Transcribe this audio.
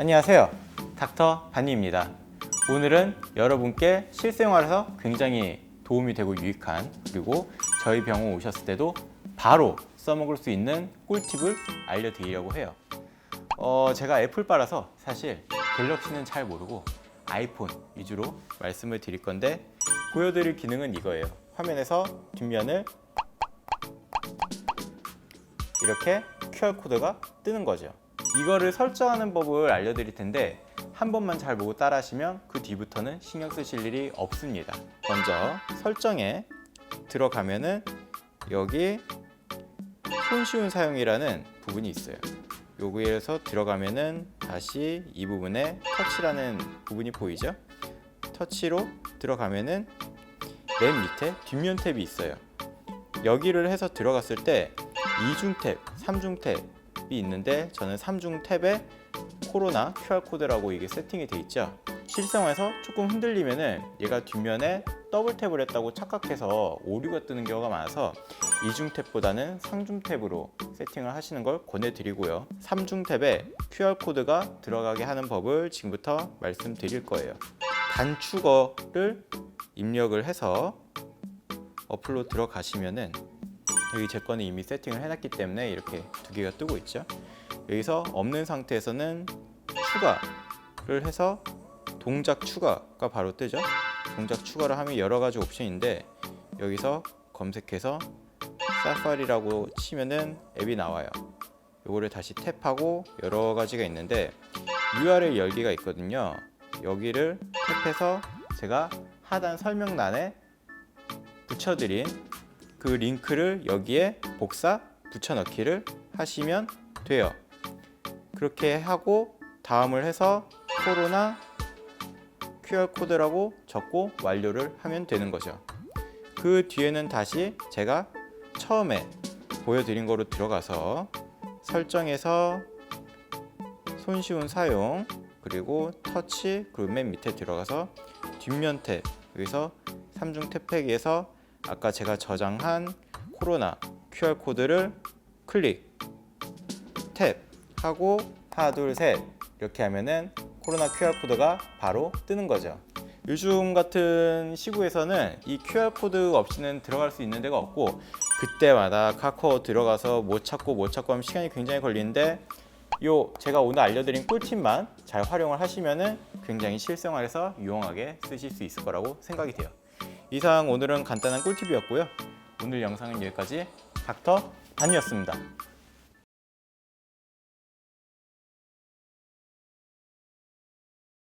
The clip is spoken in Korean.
안녕하세요. 닥터 바니입니다. 오늘은 여러분께 실생활에서 굉장히 도움이 되고 유익한 그리고 저희 병원 오셨을 때도 바로 써먹을 수 있는 꿀팁을 알려드리려고 해요. 어, 제가 애플바라서 사실 갤럭시는 잘 모르고 아이폰 위주로 말씀을 드릴 건데 보여드릴 기능은 이거예요. 화면에서 뒷면을 이렇게 QR코드가 뜨는 거죠. 이거를 설정하는 법을 알려드릴 텐데 한 번만 잘 보고 따라 하시면 그 뒤부터는 신경 쓰실 일이 없습니다. 먼저 설정에 들어가면은 여기 손쉬운 사용이라는 부분이 있어요. 여기에서 들어가면은 다시 이 부분에 터치라는 부분이 보이죠? 터치로 들어가면은 맨 밑에 뒷면 탭이 있어요. 여기를 해서 들어갔을 때 이중 탭, 삼중 탭이 있는데 저는 삼중 탭에 코로나 QR 코드라고 이게 세팅이 돼 있죠. 실생활에서 조금 흔들리면은 얘가 뒷면에 더블 탭을 했다고 착각해서 오류가 뜨는 경우가 많아서 이중 탭보다는 상중 탭으로 세팅을 하시는 걸 권해드리고요. 삼중 탭에 QR 코드가 들어가게 하는 법을 지금부터 말씀드릴 거예요. 단축어를 입력을 해서 어플로 들어가시면은 여기 제 거는 이미 세팅을 해놨기 때문에 이렇게 두 개가 뜨고 있죠. 여기서 없는 상태에서는 추가를 해서 동작 추가가 바로 뜨죠. 동작 추가를 하면 여러 가지 옵션인데 여기서 검색해서 사파리라고 치면은 앱이 나와요. 요거를 다시 탭하고 여러 가지가 있는데 URL 열기가 있거든요. 여기를 탭해서 제가 하단 설명란에 붙여드린 그 링크를 여기에 복사 붙여넣기를 하시면 돼요. 그렇게 하고 다음을 해서 코로나 QR 코드라고 적고 완료를 하면 되는 거죠. 그 뒤에는 다시 제가 처음에 보여드린 거로 들어가서 설정에서 손쉬운 사용 그리고 터치 그리고 맨 밑에 들어가서 뒷면 탭 여기서 삼중 탭팩에서 아까 제가 저장한 코로나 QR 코드를 클릭 탭 하고 하나 둘 셋 이렇게 하면은 코로나 QR 코드가 바로 뜨는 거죠. 요즘 같은 시국에서는 이 QR 코드 없이는 들어갈 수 있는 데가 없고 그때마다 카카오 들어가서 못 찾고 못 찾고 하면 시간이 굉장히 걸리는데 요 제가 오늘 알려드린 꿀팁만 잘 활용을 하시면은 굉장히 실생활에서 유용하게 쓰실 수 있을 거라고 생각이 돼요. 이상 오늘은 간단한 꿀팁이었고요. 오늘 영상은 여기까지 닥터 단이었습니다.